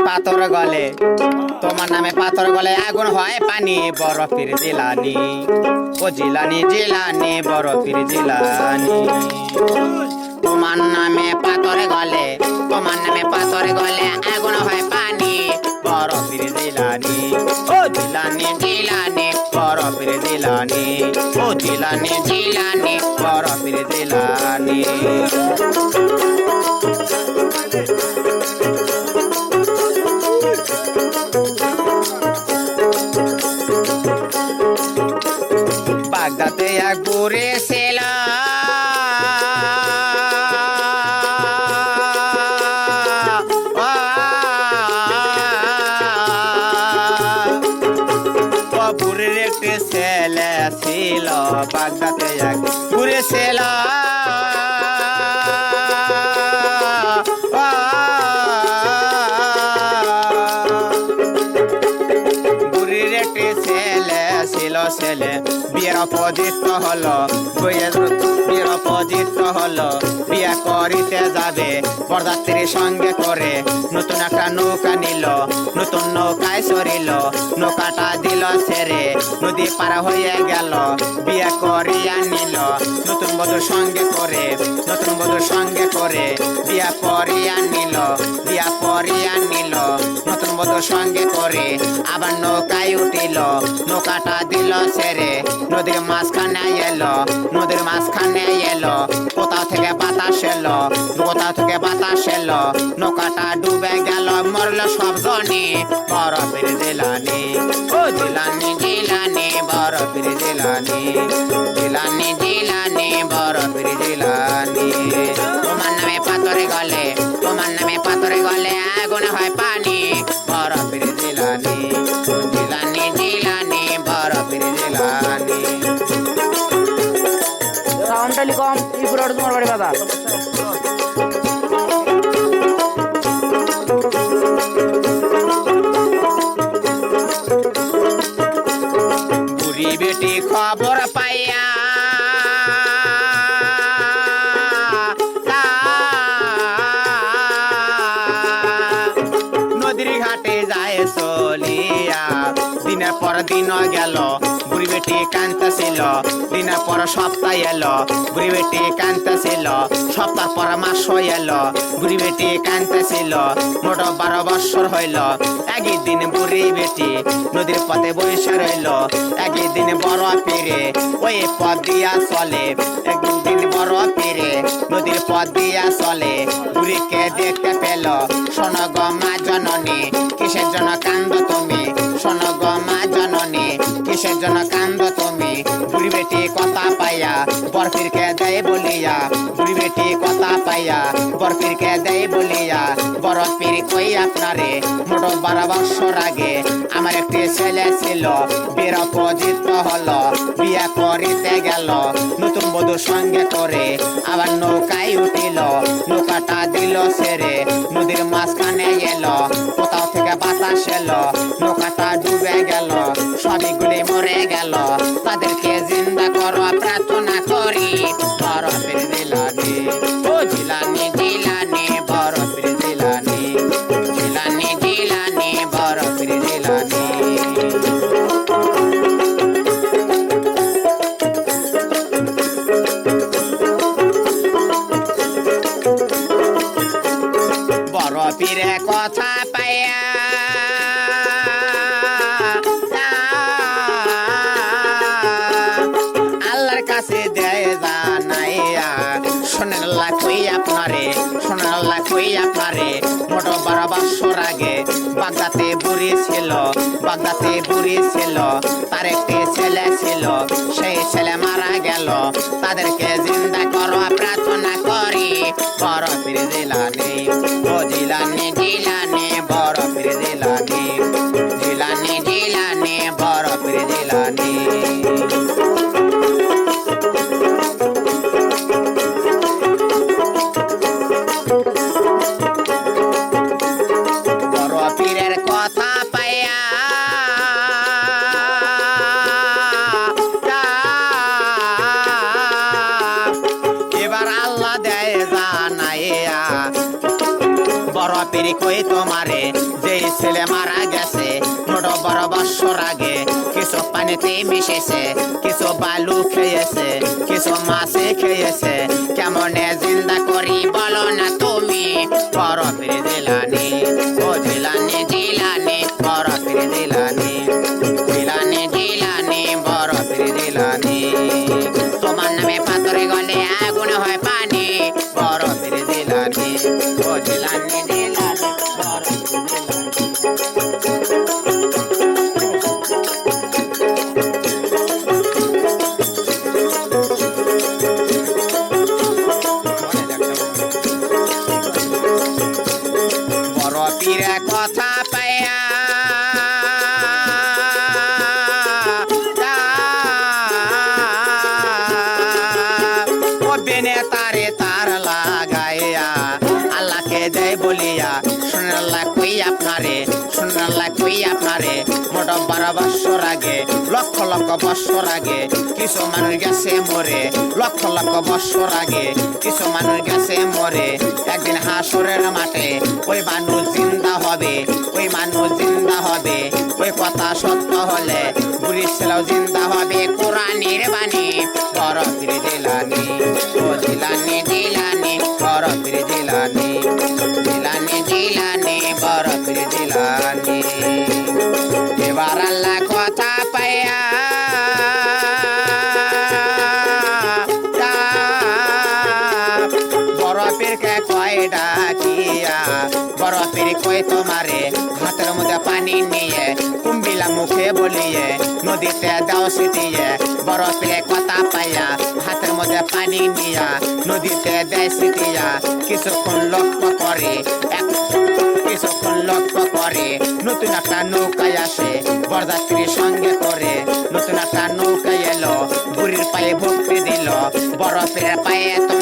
পাথর গলে। তোমার নামে পাথর গলে আগুন হয় পানি। বরফের জিলানি ও জিলানি জিলানি বরফের জিলানি তোমার নামে পাথর গলে, তোমার নামে পাথর গলে আগুন হয় পানি। বরফের জিলানি ও জিলানি জিলানি বরফের জিলানি ও জিলানি জিলানি বরফের জিলানি ছিল বাগদাতে এক বুড়ে অপজিত হলো। অপজিত হলো। বিয়ে করিতে যাবে, বরযাত্রীর সঙ্গে করে। নতুন একটা নৌকা নিল, নতুন নৌকায় সরিল। নৌকাটা দিল ছেড়ে নদী পার হয়ে গেল। বিয়ে করিয়া নিল, নতুন বধুর সঙ্গে করে। নতুন বধুর সঙ্গে করে বিয়া করিয়া নিল। সঙ্গে করে। আবার নৌকায় উঠিল, নৌকাটা দিল সেরে। নদীর মাঝখানে এলো, নদীর মাঝখানে এলো। কোথাও থেকে বাতাস এলো, কোথাও থেকে বাতাস এলো। নৌকাটা ডুবে গেল, মরল সব জনি বরফের দিলানি ও দিলানি দিলানি বরফের দিলানি দিলানি দিলানি বরফের দিলানি ত্রিপুরা তোমার বাড়ি বুড়ি বেটি খবর পাইয়া নদীর ঘাটে যায় চলিয়া। দিনের পর দিন গেল বেটি কান্তাছিল দিনের পর সপ্তাহ এলো। বুড়ি বেটি সপ্তাহ পর মাস এলো। বুড়ি বেটি মোট বারো বৎসর হইল। একই দিন বুড়ি বেটি নদীর পথে বসে রইল। একই দিন বড় পীরে ওই পথ দিয়া চলে। একদিন বড় পীরে নদীর পথ দিয়া চলে। বুড়িকে দেখতে পেল। শোন গো মা জননী, কিসের জন্য কান্দ কিসের জন্য কান্দ তুমি। বুড়ি বেটি কথা পাইয়া বরফিরকে দেয় বলিয়া। বুড়ি বেটি কথা পাইয়া বরফিরকে দেয় বলিয়া। বড় পীর কই আপনারে? মোট বারো বৎসর আগে আমার একটি ছেলে ছিল। বীর অপজিত হলো, বিয়া করিতে গেল। নতুন বধুর সঙ্গে করে আবার নৌকায় উঠিল। নৌকাটা দিল সেরে, নদীর মাঝখানে এলো। কোথাও থেকে বাতাস এলো, নৌকাটা ডুবে গেল। গেল তাদেরকে বাগদাতে বুড়ি ছিল, তার একটি ছেলে ছিল। সেই ছেলে মারা গেল। তাদেরকে জিন্দা করো প্রার্থনা করি। বড় ফিরে দিলানি ও দিলানি দিলানি বড় ফিরে গেছে। বড় বড় বৎসর আগে কিছু পানিতে মিশেছে, কিছু বালু খেয়েছে, কিছু মাছে খেয়েছে। কেমনে জিন্দা করি বলো না তুমি? বড় ফিরে দিলানি পীরে কথা পাইয়া ও বেনে তারে তার লাগাইয়া আল্লাহকে দেয় বলিয়া, শুনে আল্লাহ কই আপনারে, শুনে আল্লাহ কই আপনারে? মোটা বারো বৎসর আগে, লক্ষ লক্ষ বৎসর আগে, কিছু মানুষ গেছে মরে। লক্ষ লক্ষ বৎসর আগে, কিছু মানুষ গেছে মরে। একদিন হাসরের মাঠে ওই মানুষ ওই মানুষ জিন্দা হবে, ওই কথা সত্য হলে পুলিশ ছেলেও জিন্দা হবে। কোরআনের বাণী বরফির ফিরে দিলানি ও দিলানি দিলানি বরফির ফিরে দিলানি দিলানি দিলানি আমায় ডাকিয়া বড় পেরে কয়ে তোমারে হাতের মধ্যে পানি নিয়ে, কুম্বিলা মুখে বলিয়ে, নদীতে দাও সিটিয়ে বড় পেরে কথা পাইয়া হাতের মধ্যে পানি নিয়া, নদীতে দেয় সিটিয়া কিছুক্ষণ লক্ষ্য করে, এক কিছুক্ষণ লক্ষ্য করে, নতুন একটা নৌকায় আসে, বরযাত্রীর সঙ্গে করে। নতুন একটা নৌকায় এলো, বুড়ির পায়ে ভক্তি দিল বরফের পায়ে তো